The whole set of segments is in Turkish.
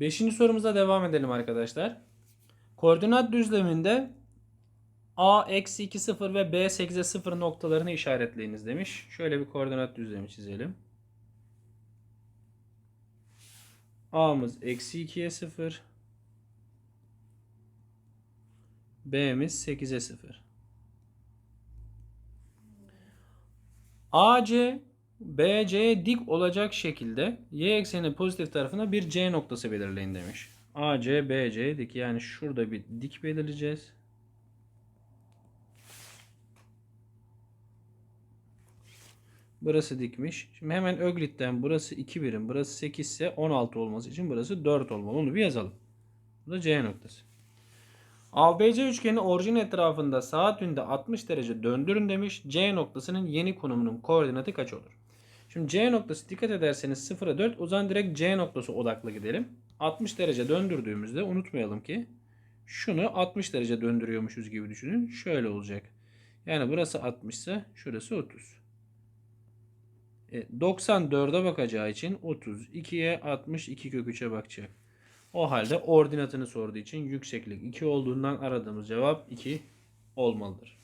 Beşinci sorumuza devam edelim arkadaşlar. Koordinat düzleminde A eksi 2 0 ve B 8'e 0 noktalarını işaretleyiniz demiş. Şöyle bir koordinat düzlemi çizelim. A'mız eksi 2'ye 0. B'miz 8'e 0. AC BC'ye dik olacak şekilde y ekseninin pozitif tarafına bir C noktası belirleyin demiş. AC BC'ye dik yani şurada bir dik belirleyeceğiz. Burası dikmiş. Şimdi hemen Öglit'ten burası 2 birim, burası 8 ise 16 olması için burası 4 olmalı. Onu bir yazalım. Bu da C noktası. ABC üçgeni orijin etrafında saat yönünde 60 derece döndürün demiş. C noktasının yeni konumunun koordinatı kaç olur? Şimdi C noktası dikkat ederseniz 0'a 4. O zaman direkt C noktası odaklı gidelim. 60 derece döndürdüğümüzde unutmayalım ki şunu 60 derece döndürüyormuşuz gibi düşünün. Şöyle olacak. Yani burası 60 ise şurası 30. E, 94'e bakacağı için 32'ye 62 kök 3'e bakacak. O halde ordinatını sorduğu için yükseklik 2 olduğundan aradığımız cevap 2 olmalıdır.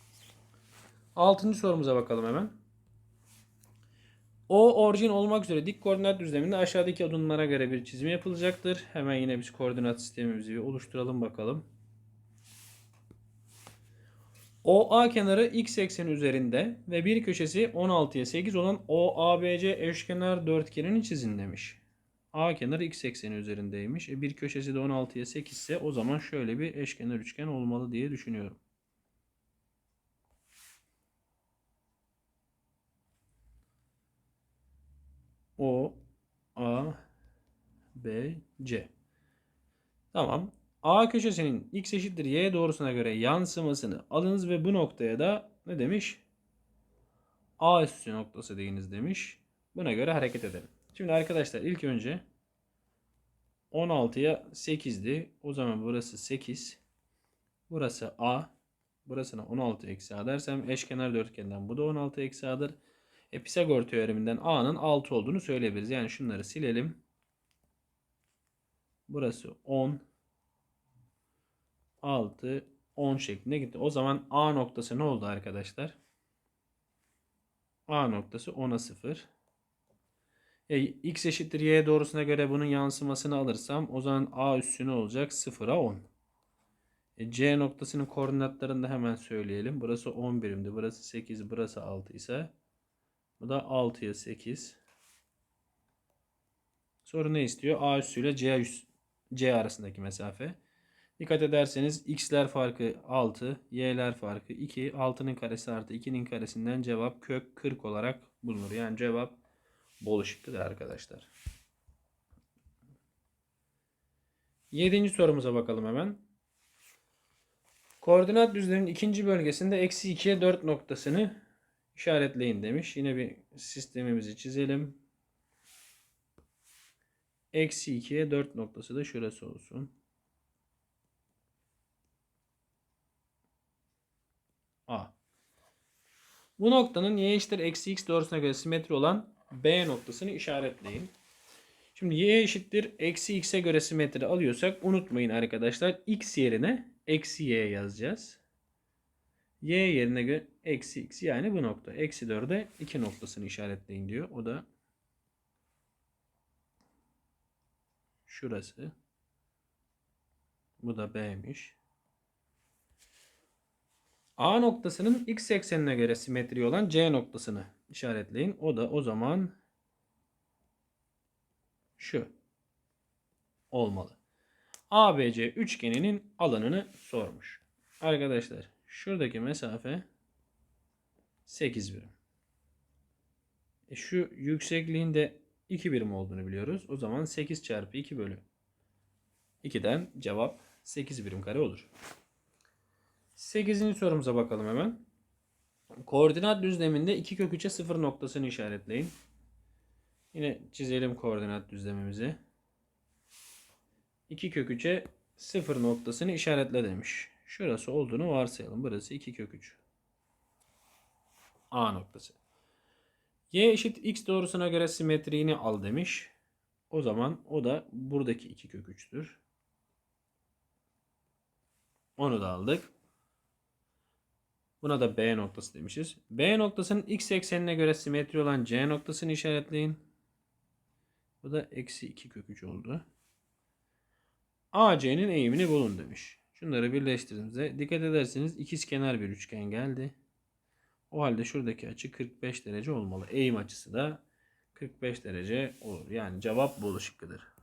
Altıncı sorumuza bakalım hemen. O orijin olmak üzere dik koordinat düzleminde aşağıdaki adımlara göre bir çizim yapılacaktır. Hemen yine biz koordinat sistemimizi bir oluşturalım bakalım. OA kenarı x ekseni üzerinde ve bir köşesi 16'ya 8 olan OABC eşkenar dörtgenini çizin demiş. A kenarı x ekseni üzerindeymiş. E bir köşesi de 16'ya 8 ise o zaman şöyle bir eşkenar üçgen olmalı diye düşünüyorum. O A B C. Tamam. A köşesinin x eşittir y doğrusuna göre yansımasını alınız ve bu noktaya da ne demiş? A üssü noktası deyiniz demiş. Buna göre hareket edelim. Şimdi arkadaşlar ilk önce 16'ya 8'di. O zaman burası 8. Burası A. Burasına 16 eksi A dersem eşkenar dörtgenden bu da 16 eksi A'dır. E, Pisagor teoreminden A'nın 6 olduğunu söyleyebiliriz. Yani şunları silelim. Burası 10. 6, 10 şeklinde gitti. O zaman A noktası ne oldu arkadaşlar? A noktası 10'a 0. E, x eşittir y doğrusuna göre bunun yansımasını alırsam o zaman A üssü ne olacak? 0'a 10. E, C noktasının koordinatlarını da hemen söyleyelim. Burası 10 birimdi. Burası 8, burası 6 ise bu da 6'ya 8. Sonra ne istiyor? A üssü ile C, üs, C arasındaki mesafe. Dikkat ederseniz x'ler farkı 6, y'ler farkı 2. 6'nın karesi artı 2'nin karesinden cevap kök 40 olarak bulunur. Yani cevap bol şıkkıdır arkadaşlar. Yedinci sorumuza bakalım hemen. Koordinat düzleminin ikinci bölgesinde eksi 2'ye 4 noktasını işaretleyin demiş. Yine bir sistemimizi çizelim. Eksi 2'ye 4 noktası da şurası olsun. A. Bu noktanın y eşittir eksi x doğrusuna göre simetri olan B noktasını işaretleyin. Şimdi y eşittir eksi x'e göre simetri alıyorsak unutmayın arkadaşlar x yerine eksi y yazacağız. Y yerine göre eksi x yani bu nokta. Eksi 4'e 2 noktasını işaretleyin diyor. O da şurası. Bu da B'miş. A noktasının x eksenine göre simetri olan C noktasını işaretleyin. O da o zaman şu olmalı. ABC üçgeninin alanını sormuş. Arkadaşlar şuradaki mesafe 8 birim. E şu yüksekliğin de 2 birim olduğunu biliyoruz. O zaman 8 çarpı 2 bölü 2'den cevap 8 birim kare olur. 8. sorumuza bakalım hemen. Koordinat düzleminde 2 kök 3'e 0 noktasını işaretleyin. Yine çizelim koordinat düzlemimizi. 2 kök 3'e 0 noktasını işaretle demiş. Şurası olduğunu varsayalım. Burası 2 kök 3. A noktası. Y eşit x doğrusuna göre simetriğini al demiş. O zaman o da buradaki 2 kök 3'tür. Onu da aldık. Buna da B noktası demişiz. B noktasının x eksenine göre simetri olan C noktasını işaretleyin. Bu da eksi 2 kök 3 oldu. AC'nin eğimini bulun demiş. Şunları birleştirdiğimizde dikkat ederseniz ikizkenar bir üçgen geldi. O halde şuradaki açı 45 derece olmalı. Eğim açısı da 45 derece olur. Yani cevap bol şıkkıdır.